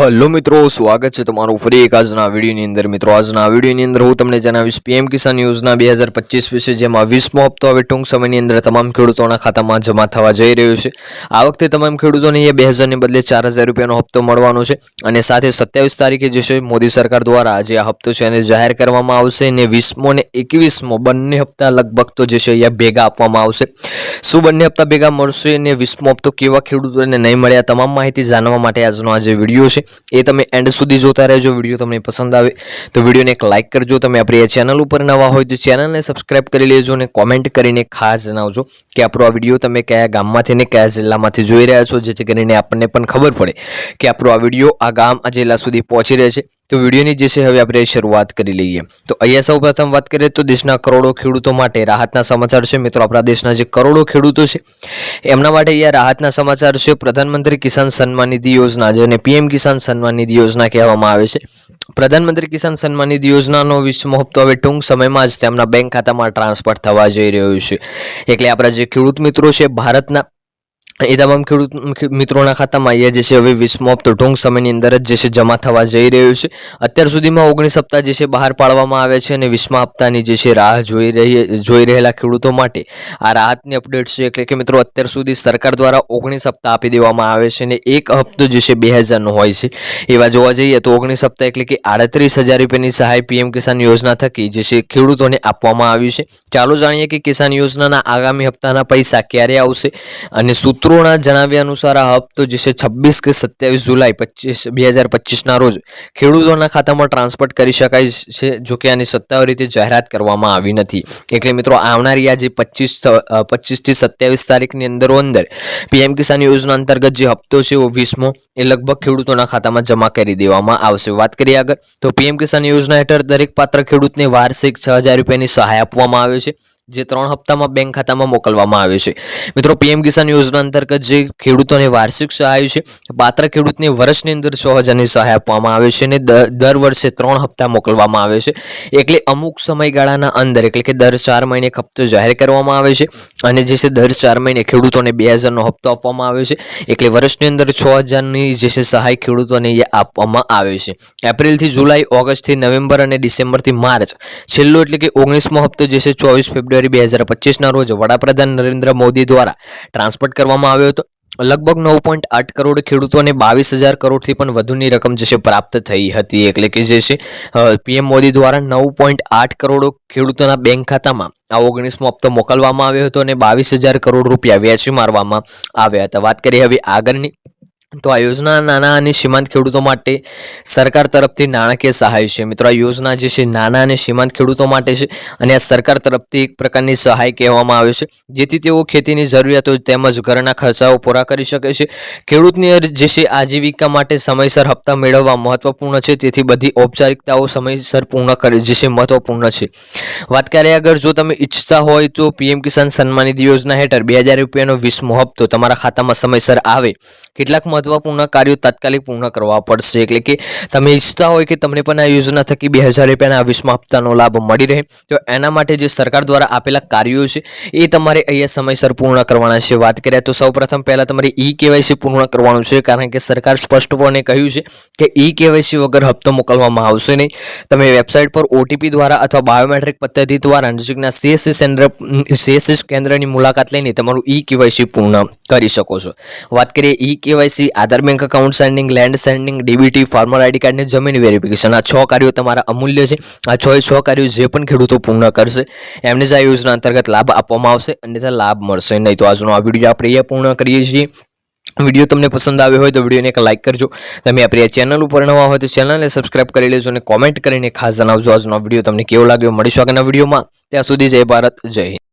Hello મિત્રો, સ્વાગત છે તમારું ફરી એક આજના વિડીયોની અંદર. મિત્રો, આજના વિડીયોની અંદર હું તમને જણાવીશ પીએમ કિસાન યોજના બે હજાર પચીસ વિશે, જેમાં વીસમો હપ્તો હવે ટૂંક સમયની અંદર તમામ ખેડૂતોના ખાતામાં જમા થવા જઈ રહ્યો છે. આ વખતે તમામ ખેડૂતોને એ બે હજારને બદલે ચાર હજાર રૂપિયાનો હપ્તો મળવાનો છે અને સાથે સત્યાવીસ તારીખે જે છે, મોદી સરકાર દ્વારા જે આ હપ્તો છે એને જાહેર કરવામાં આવશે અને વીસમો ને એકવીસમો બંને હપ્તા લગભગ તો જે છે, અહીંયા ભેગા આપવામાં આવશે. શું બંને હપ્તા ભેગા મળશે અને વીસમો હપ્તો કેવા ખેડૂતોને નહીં મળ્યા, તમામ માહિતી જાણવા માટે આજનો આ જે વીડિયો છે, એ તમે એન્ડ સુધી જોતા રહેજો. વીડિયો તમને પસંદ આવે તો વિડીયોને એક લાઇક કરજો. તમે આપણી આ ચેનલ ઉપર નવા હોય તો ચેનલને સબસ્ક્રાઇબ કરી લેજો અને કોમેન્ટ કરીને ખાસ જણાવજો કે આપણો આ વીડિયો તમે કયા ગામમાંથી ને કયા જિલ્લામાંથી જોઈ રહ્યા છો, જેથી કરીને આપણને પણ ખબર પડે કે આપણો આ વીડિયો આ ગામ, આ જિલ્લા સુધી પહોંચી રહે છે. તો વિડીયોની જે છે, હવે આપણે શરૂઆત કરી લઈએ. તો અહીંયા સૌ પ્રથમ વાત કરીએ તો દેશના કરોડો ખેડૂતો માટે રાહતના સમાચાર છે. મિત્રો, આપણા દેશના જે કરોડો ખેડૂતો છે, એમના માટે અહીંયા રાહતના સમાચાર છે. પ્રધાનમંત્રી કિસાન સન્માન નિધિ યોજના જેને પીએમ કિસાન સન્માન નિધિ યોજના કહેવામાં આવે છે. પ્રધાનમંત્રી કિસાન સન્માન નિધિ યોજનાનો વિશ્વ હપ્તો હવે ટૂંક સમયમાં જ તેમના બેંક ખાતામાં ટ્રાન્સફર થવા જઈ રહ્યો છે. એટલે આપણા જે ખેડૂત મિત્રો છે, ભારતના એ તમામ ખેડૂત મિત્રોના ખાતામાં અહીંયા જે છે હવે વીસમો હપ્તો ટૂંક સમયની અંદર જ જે છે જમા થવા જઈ રહ્યું છે. અત્યાર સુધીમાં ઓગણીસ હપ્તા જે છે બહાર પાડવામાં આવે છે અને વીસમા હપ્તાની જે છે રાહ જોઈ રહી, જોઈ રહેલા ખેડૂતો માટે આ રાહતની અપડેટ છે. એટલે કે મિત્રો, અત્યાર સુધી સરકાર દ્વારા ઓગણીસ હપ્તા આપી દેવામાં આવે છે અને એક હપ્તો જે છે બે હજારનો હોય છે. એવા જોવા જઈએ તો ઓગણીસ હપ્તા એટલે કે આડત્રીસ હજાર રૂપિયાની સહાય પીએમ કિસાન યોજના થકી જે છે ખેડૂતોને આપવામાં આવી છે. ચાલો જાણીએ કે કિસાન યોજનાના આગામી હપ્તાના પૈસા ક્યારે આવશે અને સૂત્રો સૂત્રોના જણાવ્યા અનુસાર આ હપ્તો જે છે છવ્વીસ કે સત્યાવીસ જુલાઈ પચીસ, બે હજાર પચીસના રોજ ખેડૂતોના ખાતામાં ટ્રાન્સફર કરી શકાય છે, જો કે આની સત્તાવાર રીતે જાહેરાત કરવામાં આવી નથી. એટલે મિત્રો, આવનારી આ જે પચીસ પચીસથી સત્યાવીસ તારીખની અંદરો અંદર પીએમ કિસાન યોજના અંતર્ગત જે હપ્તો છે વીસમો એ લગભગ ખેડૂતોના ખાતામાં જમા કરી દેવામાં આવશે. વાત કરીએ આગળ, તો પીએમ કિસાન યોજના હેઠળ દરેક પાત્ર ખેડૂતને વાર્ષિક છ હજાર રૂપિયાની સહાય આપવામાં આવે છે. જે ત્રણ હપ્તામાં બેંક ખાતામાં મોકલવામાં આવે છે. મિત્રો પીએમ કિસાન યોજના અંતર્ગત જે ખેડૂતોને વાર્ષિક સહાય છે, પાત્ર ખેડૂતને વર્ષની અંદર છ હજારની સહાય આપવામાં આવે છે અને દર વર્ષે ત્રણ હપ્તા મોકલવામાં આવે છે. એટલે અમુક સમયગાળાના અંદર, એટલે કે દર ચાર મહિને હપ્તો જાહેર કરવામાં આવે છે અને જે છે દર ચાર મહિને ખેડૂતોને બે હજારનો હપ્તો આપવામાં આવે છે. એટલે વર્ષની અંદર છ હજારની જે છે સહાય ખેડૂતોને આપવામાં આવે છે. એપ્રિલથી જુલાઈ, ઓગસ્ટથી નવેમ્બર અને ડિસેમ્બરથી માર્ચ છેલ્લો એટલે કે ઓગણીસમો હપ્તો જે છે ચોવીસ ફેબ્રુઆરી ફેબ્રુઆરી બે હજાર પચીસના રોજ વડાપ્રધાન નરેન્દ્ર મોદી દ્વારા ટ્રાન્સપોર્ટ કરવામાં આવ્યો હતો. લગભગ નવ પોઈન્ટ આઠ કરોડ ખેડૂતોને બાવીસ હજાર કરોડથી પણ વધુની રકમ જે છે પ્રાપ્ત થઈ હતી. એટલે કે જે છે પીએમ મોદી દ્વારા નવ પોઈન્ટ આઠ કરોડ ખેડૂતોના બેંક ખાતામાં આ ઓગણીસમો હપ્તો મોકલવામાં આવ્યો હતો અને બાવીસ હજાર કરોડ રૂપિયા વેચી મારવામાં આવ્યા હતા. વાત કરીએ હવે આગળની. તો આ યોજના નાના અને સીમાંત ખેડૂતો માટે સરકાર તરફથી નાણાકીય સહાય છે. મિત્રો, આ યોજના જે છે, નાના અને સીમાંત ખેડૂતો માટે છે અને આ સરકાર તરફથી એક પ્રકારની સહાય કહેવામાં આવે છે, જેથી તેઓ ખેતીની જરૂરિયાતો તેમજ ઘરના ખર્ચાઓ પૂરા કરી શકે છે. ખેડૂતની જે છે, આજીવિકા માટે સમયસર હપ્તા મેળવવા મહત્વપૂર્ણ છે, તેથી બધી ઔપચારિકતાઓ સમયસર પૂર્ણ કરી, જે છે, મહત્વપૂર્ણ છે. વાત કરીએ આગળ, જો તમે ઈચ્છતા હોય તો પીએમ કિસાન સન્માનિધિ યોજના હેઠળ બે હજાર રૂપિયાનો વીસમો હપ્તો તમારા ખાતામાં સમયસર આવે. કેટલાક મહત્વપૂર્ણ કાર્યો તાત્કાલિક પૂર્ણ કરવા પડશે. એટલે કે તમે ઈચ્છતા હોય કે તમને પણ આ યોજના થકી બે હજાર રૂપિયાના વીસમા હપ્તાનો લાભ મળી રહે. તો એના માટે જે સરકાર દ્વારા આપેલા કાર્યો છે, એ તમારે અહીંયા સમયસર પૂર્ણ કરવાના છે. વાત કરીએ તો સૌપ્રથમ પહેલાં તમારે ઈ કેવાયસી પૂર્ણ કરવાનું છે, કારણ કે સરકાર સ્પષ્ટપણે કહ્યું છે કે ઈ કેવાયસી વગર હપ્તો મોકલવામાં આવશે નહીં. તમે વેબસાઇટ પર ઓટીપી દ્વારા અથવા બાયોમેટ્રિક પદ્ધતિ દ્વારા નજીકના સીએસસી કેન્દ્ર સીએસસી કેન્દ્રની મુલાકાત લઈને તમારું ઈ કેવાયસી પૂર્ણ કરી શકો છો. વાત કરીએ e KYC Aadhaar bank account sending land sending DBT farmer ID કાર્ડની જમીન વેરિફિકેશન આ છ કાર્યો તમારા અમૂલ્ય છે. આ છ છ કાર્યો જે પણ ખેડૂતો પૂર્ણ કરશે, એમને જ આ યોજના અંતર્ગત લાભ આપવામાં આવશે અન્યથા લાભ મળશે. નહીં તો આજનો આ વીડિયો આપણે અહીંયા પૂર્ણ કરીએ છીએ. વીડિયો તમને પસંદ આવ્યો હોય તો વિડીયોને એક લાઇક કરજો. તમે આપણી આ ચેનલ ઉપર નવા હોય તો ચેનલને સબસ્ક્રાઇબ કરી લેજો અને કોમેન્ટ કરીને ખાસ જણાવજો આજનો વીડિયો તમને કેવો લાગ્યો. મળીશું આગળના વિડીયોમાં. ત્યાં સુધી જય ભારત, જય